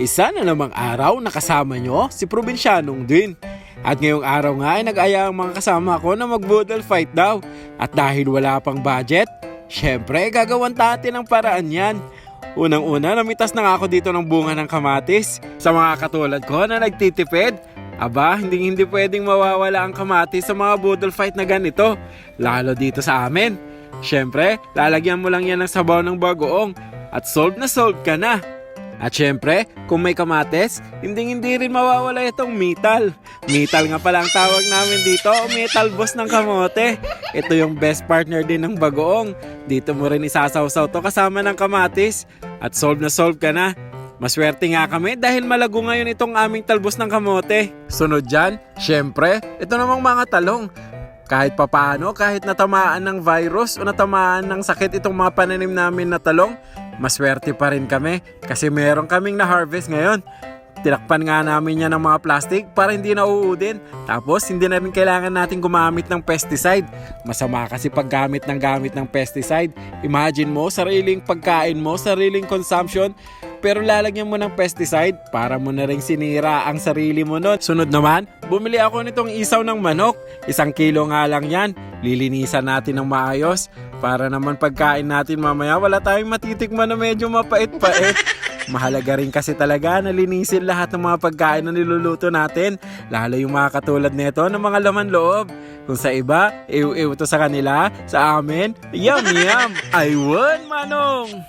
Isa na namang araw na kasama nyo si Probinsyanong din. At ngayong araw nga ay nag-aya ang mga kasama ko na mag-boodle fight daw. At dahil wala pang budget, syempre gagawan natin ng paraan yan. Unang-una, namitas na nga ako dito ng bunga ng kamatis. Sa mga katulad ko na nagtitipid, aba, hindi hindi pwedeng mawawala ang kamatis sa mga boodle fight na ganito. Lalo dito sa amin. Syempre, lalagyan mo lang yan ng sabaw ng bagoong at solve na solve ka na. At syempre, kung may kamates, hindi hindi rin mawawala itong metal. Metal nga pala ang tawag namin dito, metal boss ng kamote. Ito yung best partner din ng bagoong. Dito mo rin isasawsaw to kasama ng kamatis. At solve na solve ka na. Maswerte nga kami dahil malago ngayon itong aming talbos ng kamote. Sunod dyan, syempre, ito namang mga talong. Kahit papaano, kahit natamaan ng virus o natamaan ng sakit itong mga pananim namin na talong, maswerte pa rin kami kasi meron kaming na-harvest ngayon. Tinakpan nga namin yan ng mga plastic para hindi na uudin. Tapos hindi na rin kailangan natin gumamit ng pesticide. Masama kasi paggamit ng gamit ng pesticide. Imagine mo, sariling pagkain mo, sariling consumption, pero lalagyan mo ng pesticide para mo na rin sinira ang sarili mo nun. Sunod naman, bumili ako nitong isaw ng manok. Isang kilo nga lang yan. Lilinisan natin ng maayos para naman pagkain natin mamaya wala tayong matitikman na medyo mapait-pait. Mahalaga rin kasi talaga na linisin lahat ng mga pagkain na niluluto natin. Lalo yung mga katulad nito ng mga laman loob. Kung sa iba, ew-ew to sa kanila, sa amin, yum yum! I won, manong!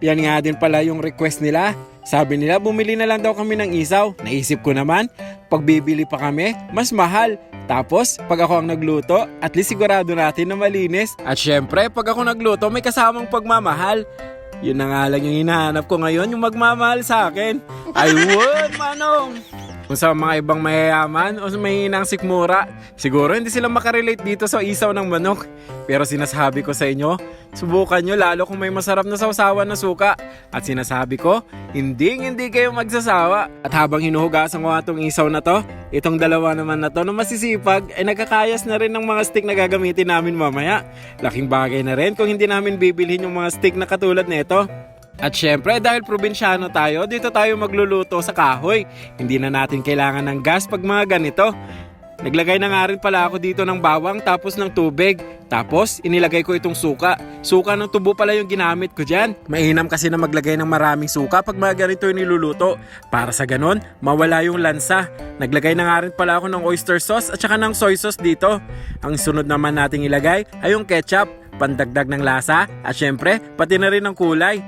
Yan nga din pala yung request nila. Sabi nila bumili na lang daw kami ng isaw. Naisip ko naman, pag bibili pa kami, mas mahal. Tapos, pag ako ang nagluto, at least sigurado natin na malinis. At syempre, pag ako nagluto, may kasamang pagmamahal. Yun na nga lang yung hinahanap ko ngayon, yung magmamahal sa akin. I would, manong! Kung sa mga ibang mayayaman o sa mahinang sikmura, siguro hindi sila makarelate dito sa isaw ng manok. Pero sinasabi ko sa inyo, subukan nyo lalo kung may masarap na sausawan na suka. At sinasabi ko, hindi hindi kayo magsasawa. At habang hinuhugasan ko nga itong isaw na to, itong dalawa naman na to na masisipag, ay nagkakayas na rin ng mga stick na gagamitin namin mamaya. Laking bagay na rin kung hindi namin bibilhin yung mga stick na katulad nito. At syempre, dahil probinsyano tayo, dito tayo magluluto sa kahoy. Hindi na natin kailangan ng gas pag mga ganito. Naglagay na nga rin pala ako dito ng bawang tapos ng tubig. Tapos, inilagay ko itong suka. Suka ng tubo pala yung ginamit ko dyan. Mainam kasi na maglagay ng maraming suka pag mga ganito yung niluluto. Para sa ganon, mawala yung lansa. Naglagay na nga rin pala ako ng oyster sauce at saka ng soy sauce dito. Ang sunod naman nating ilagay ay yung ketchup, pandagdag ng lasa at syempre, pati na rin ng kulay.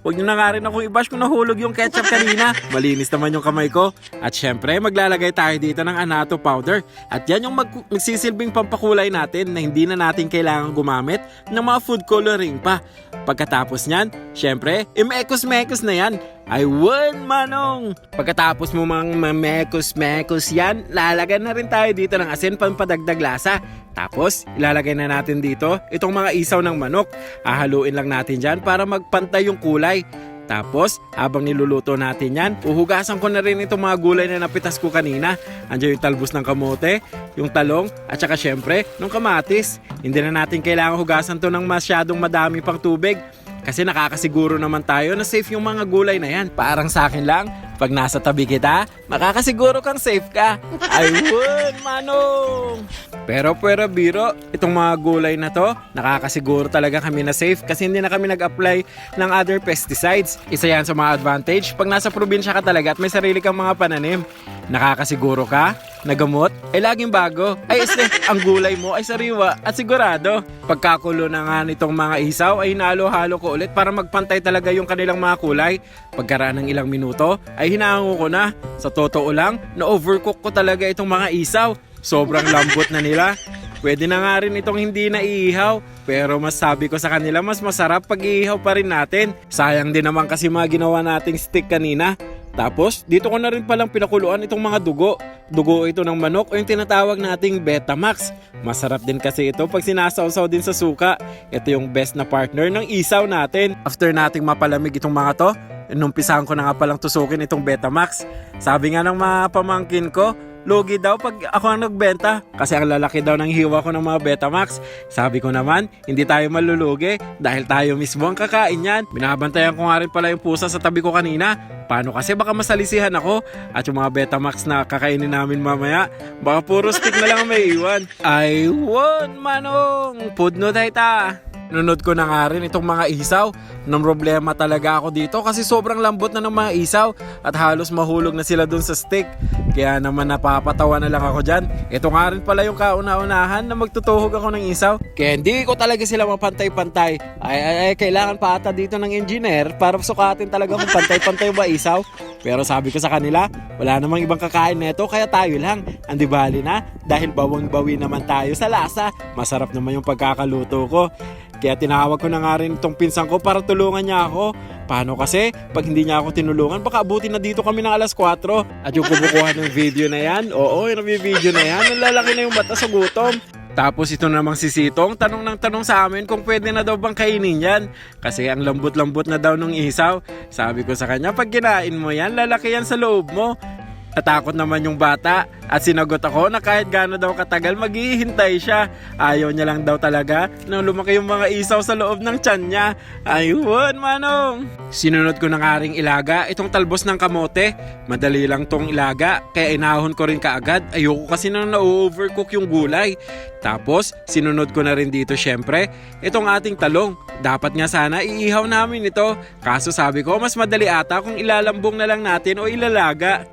Huwag nyo na nga rin akong i-bash kung nahulog yung ketchup kanina. Malinis naman yung kamay ko. At syempre, maglalagay tayo dito ng anato powder. At yan yung mag- magsisilbing pampakulay natin na hindi na natin kailangan gumamit ng mga food coloring pa. Pagkatapos nyan, syempre, imekos-mekos na yan. I won, manong! Pagkatapos mo mang mamekos-mekos yan, lalagyan na rin tayo dito ng asin pampadagdag lasa. Tapos, ilalagay na natin dito itong mga isaw ng manok. Ahaluin lang natin dyan para magpantay yung kulay. Tapos, habang niluluto natin yan, uhugasan ko na rin itong mga gulay na napitas ko kanina. Andiyan yung talbos ng kamote, yung talong, at saka syempre, ng kamatis. Hindi na natin kailangan hugasan to ng masyadong madami pang tubig. Kasi nakakasiguro naman tayo na safe yung mga gulay na yan. Parang sa akin lang, pag nasa tabi kita, makakasiguro kang safe ka. I would, manong! Pero pero biro, itong mga gulay na to, nakakasiguro talaga kami na safe kasi hindi na kami nag-apply ng other pesticides. Isa yan sa mga advantage pag nasa probinsya ka talaga at may sarili kang mga pananim. Nakakasiguro ka na gamot ay laging bago. Ay este, ang gulay mo ay sariwa at sigurado. Pagkakulo na nga nitong mga isaw ay hinalo-halo ko ulit para magpantay talaga yung kanilang mga kulay. Pagkaraan ng ilang minuto ay hinango ko na. Sa totoo lang, na-overcook ko talaga itong mga isaw. Sobrang lambot na nila. Pwede na nga rin itong hindi na iihaw. Pero mas sabi ko sa kanila, mas masarap pag iihaw pa rin natin. Sayang din naman kasi mga ginawa nating stick kanina. Tapos, dito ko na rin palang pinakuluan itong mga dugo. Dugo ito ng manok o yung tinatawag nating Betamax. Masarap din kasi ito pag sinasawsaw din sa suka. Ito yung best na partner ng isaw natin. After nating mapalamig itong mga to, inumpisahan ko na nga palang tusukin itong Betamax. Sabi nga ng mga pamangkin ko, lugi daw pag ako ang nagbenta. Kasi ang lalaki daw ng hiwa ko ng mga Betamax. Sabi ko naman, hindi tayo malulugi dahil tayo mismo ang kakain yan. Binabantayan ko nga rin pala yung pusa sa tabi ko kanina. Paano kasi baka masalisihan ako at yung mga Betamax na kakainin namin mamaya, baka puro stick na lang ang may iwan. Ay, won, manong! Pudno tayo ta! Nunod ko na nga rin itong mga isaw. Nang problema talaga ako dito kasi sobrang lambot na ng mga isaw at halos mahulog na sila dun sa stick. Kaya naman napapatawa na lang ako dyan. Ito nga rin pala yung kauna-unahan na magtutuhog ako ng isaw. Kaya hindi ko talaga sila mapantay-pantay. Ay, ay, ay, kailangan pa ata dito ng engineer para sukatin talaga kung pantay-pantay ba isaw. Pero sabi ko sa kanila, wala namang ibang kakain neto kaya tayo lang. Andi bali na dahil bawang-bawi naman tayo sa lasa. Masarap naman yung pagkakaluto ko. Kaya tinawag ko na nga rin itong pinsan ko para tulungan niya ako. Paano kasi? Pag hindi niya ako tinulungan, baka abutin na dito kami ng alas 4. At yung kumukuha ng video na yan, oo, yung video na yan, nalalaki na yung mata sa gutom. Tapos ito namang si Sitong, tanong ng tanong sa amin kung pwede na daw bang kainin yan. Kasi ang lambot-lambot na daw nung isaw. Sabi ko sa kanya, pag kinain mo yan, lalaki yan sa loob mo. Natakot naman yung bata at sinagot ako na kahit gaano daw katagal maghihintay siya. Ayaw niya lang daw talaga nang lumaki yung mga isaw sa loob ng tiyan niya. Ayun, manong! Sinunod ko na nga ring ilaga itong talbos ng kamote. Madali lang tong ilaga kaya inahon ko rin kaagad. Ayoko kasi na na-overcook yung gulay. Tapos sinunod ko na rin dito syempre itong ating talong. Dapat nga sana iihaw namin ito. Kaso sabi ko mas madali ata kung ilalambong na lang natin o ilalaga.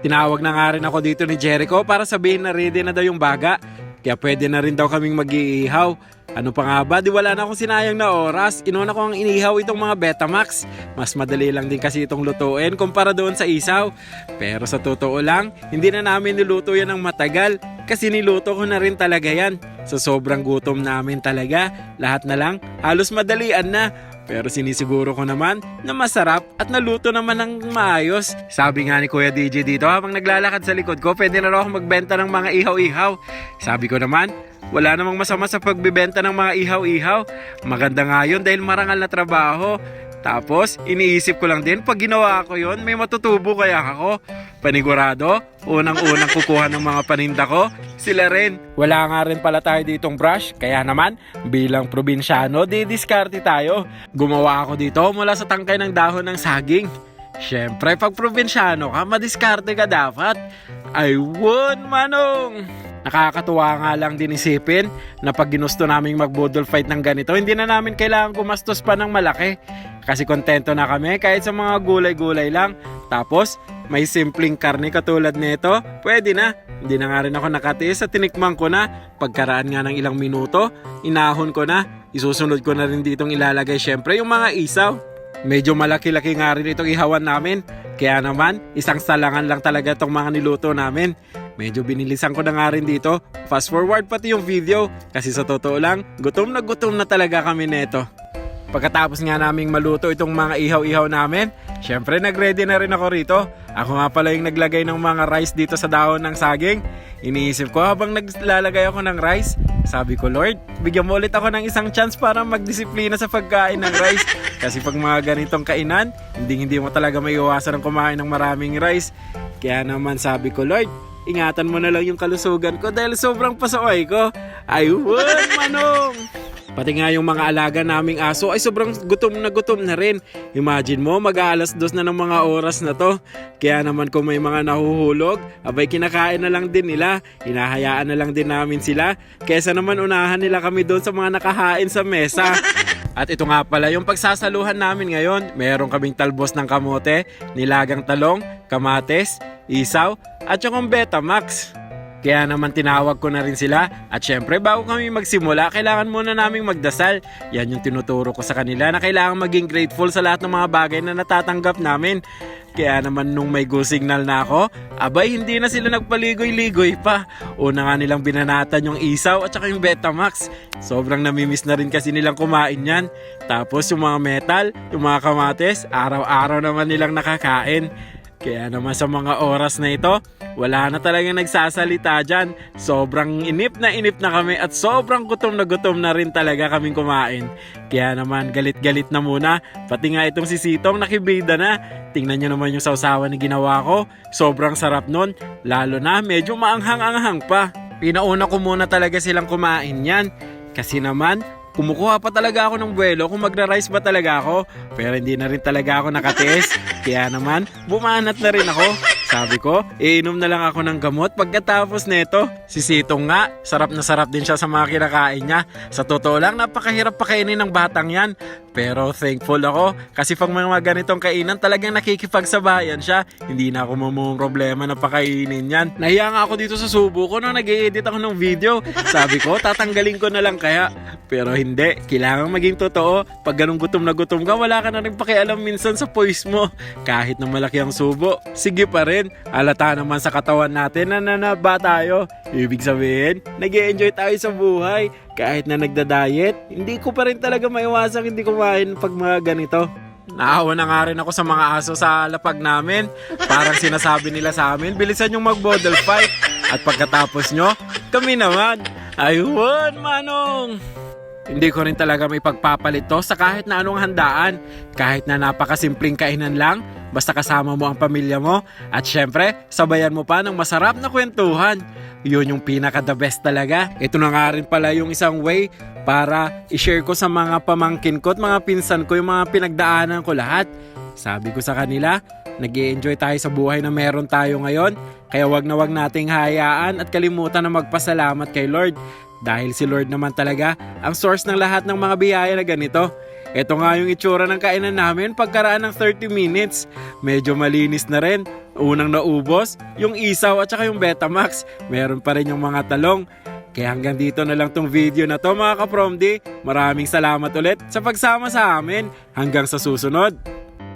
Tinawag na nga rin ako dito ni Jericho para sabihin na ready na daw yung baga. Kaya pwede na rin daw kaming mag-iihaw. Ano pa nga ba, di wala na akong sinayang na oras. Inuna ko ang inihaw itong mga Betamax. Mas madali lang din kasi itong lutuin kumpara doon sa isaw. Pero sa totoo lang, hindi na namin niluto yan ng matagal. Kasi niluto ko na rin talaga yan. Sa sobrang gutom namin talaga, lahat na lang, halos madalian na. Pero sinisiguro ko naman na masarap at naluto naman ng maayos. Sabi nga ni Kuya DJ dito habang naglalakad sa likod ko, pwede na raw ako magbenta ng mga ihaw-ihaw. Sabi ko naman, wala namang masama sa pagbibenta ng mga ihaw-ihaw. Maganda nga yun dahil marangal na trabaho. Tapos, iniisip ko lang din, pag ginawa ko yon may matutubo kaya ako. Panigurado, unang-unang kukuha ng mga paninda ko, sila rin. Wala nga rin pala tayo ditong brush, kaya naman, bilang probinsyano, didiskarte tayo. Gumawa ako dito mula sa tangkay ng dahon ng saging. Siyempre, pag probinsyano ka, madiskarte ka dapat. I won, manong! Nakakatuwa nga lang din isipin na pag ginusto naming mag-budol fight ng ganito, hindi na namin kailangan gumastos pa ng malaki. Kasi kontento na kami kahit sa mga gulay-gulay lang. Tapos, may simpleng karne katulad nito, pwede na. Hindi na nga rin ako nakatiis sa tinikman ko na. Pagkaraan nga ng ilang minuto, inahon ko na. Isusunod ko na rin ditong ilalagay syempre yung mga isaw. Medyo malaki-laki nga rin itong ihawan namin. Kaya naman, isang salangan lang talaga itong mga niluto namin. Medyo binilisan ko na nga rin dito. Fast forward pati yung video. Kasi sa totoo lang, gutom na gutom na talaga kami neto. Pagkatapos nga naming maluto itong mga ihaw-ihaw namin, syempre nagready na rin ako rito. Ako nga pala yung naglagay ng mga rice dito sa dahon ng saging. Iniisip ko habang naglalagay ako ng rice, sabi ko, Lord, bigyan mo ulit ako ng isang chance para magdisiplina sa pagkain ng rice. Kasi pag mga ganitong kainan, hindi hindi mo talaga may iwasan ng kumain ng maraming rice. Kaya naman sabi ko, Lord, ingatan mo na lang yung kalusugan ko dahil sobrang pasaway ko. Ayun, manong! Pati nga yung mga alaga naming aso ay sobrang gutom na gutom na rin. Imagine mo, mag-aalas dos na ng mga oras na to. Kaya naman kung may mga nahuhulog, abay kinakain na lang din nila. Hinahayaan na lang din namin sila. Kesa naman unahan nila kami doon sa mga nakahain sa mesa. At ito nga pala yung pagsasaluhan namin ngayon. Meron kaming talbos ng kamote, nilagang talong, kamates, isaw, at yung Betamax. Kaya naman tinawag ko na rin sila at syempre bago kami magsimula kailangan muna naming magdasal. Yan yung tinuturo ko sa kanila na kailangan maging grateful sa lahat ng mga bagay na natatanggap namin. Kaya naman nung may go signal na ako, abay hindi na sila nagpaligoy-ligoy pa. Una nga nilang binanatan yung isaw at saka yung Betamax. Sobrang namimiss na rin kasi nilang kumain yan. Tapos yung mga metal, yung mga kamates, araw-araw naman nilang nakakain. Kaya naman sa mga oras na ito, wala na talagang nagsasalita dyan. Sobrang inip na inip na kami at sobrang gutom na gutom na rin talaga kaming kumain. Kaya naman galit-galit na muna. Pati nga itong si Sitong nakibida na. Tingnan nyo naman yung sausawan na ginawa ko. Sobrang sarap nun. Lalo na medyo maanghang-anghang pa. Pinauna ko muna talaga silang kumain yan. Kasi naman, kumukuha pa talaga ako ng buwelo kung magra-rice ba talaga ako. Pero hindi na rin talaga ako nakatiis. Kaya naman, bumanat na rin ako. Sabi ko, iinom na lang ako ng gamot pagkatapos nito. Si Sitong nga, sarap na sarap din siya sa mga kinakain niya. Sa totoo lang, napakahirap pakainin ng batang yan. Pero thankful ako kasi pag mga ganitong kainan talagang nakikipagsabayan siya. Hindi na ako mamong problema na pakainin yan. Nahiya nga ako dito sa subo ko nung nag edit ako ng video. Sabi ko, tatanggalin ko na lang kaya. Pero hindi, kailangan maging totoo. Pag ganun gutom na gutom ka, wala ka na rin pakialam minsan sa poise mo. Kahit na malaki ang subo, sige pa rin. Alata naman sa katawan natin na nanaba tayo. Ibig sabihin, nag enjoy tayo sa buhay. Kahit na nagda-diet, hindi ko pa rin talaga maiwasang hindi kumain pag mga ganito. Naawa na nga rin ako sa mga aso sa lapag namin. Parang sinasabi nila sa amin, bilisan yung mag-model fight. At pagkatapos nyo, kami naman. Ayun, manong! Hindi ko rin talaga may pagpapalit to sa kahit na anong handaan. Kahit na napakasimpleng kainan lang, basta kasama mo ang pamilya mo. At syempre, sabayan mo pa ng masarap na kwentuhan. Yun yung pinaka the best talaga. Ito na nga rin pala yung isang way para i-share ko sa mga pamangkin ko at mga pinsan ko yung mga pinagdaanan ko lahat. Sabi ko sa kanila, nag enjoy tayo sa buhay na meron tayo ngayon. Kaya wag na wag nating hayaan at kalimutan na magpasalamat kay Lord. Dahil si Lord naman talaga ang source ng lahat ng mga biyaya na ganito. Ito nga yung itsura ng kainan namin pagkaraan ng 30 minutes. Medyo malinis na rin. Unang naubos, yung isaw at saka yung Betamax. Meron pa rin yung mga talong. Kaya hanggang dito na lang tong video na to mga kapromdi. Maraming salamat ulit sa pagsama sa amin. Hanggang sa susunod.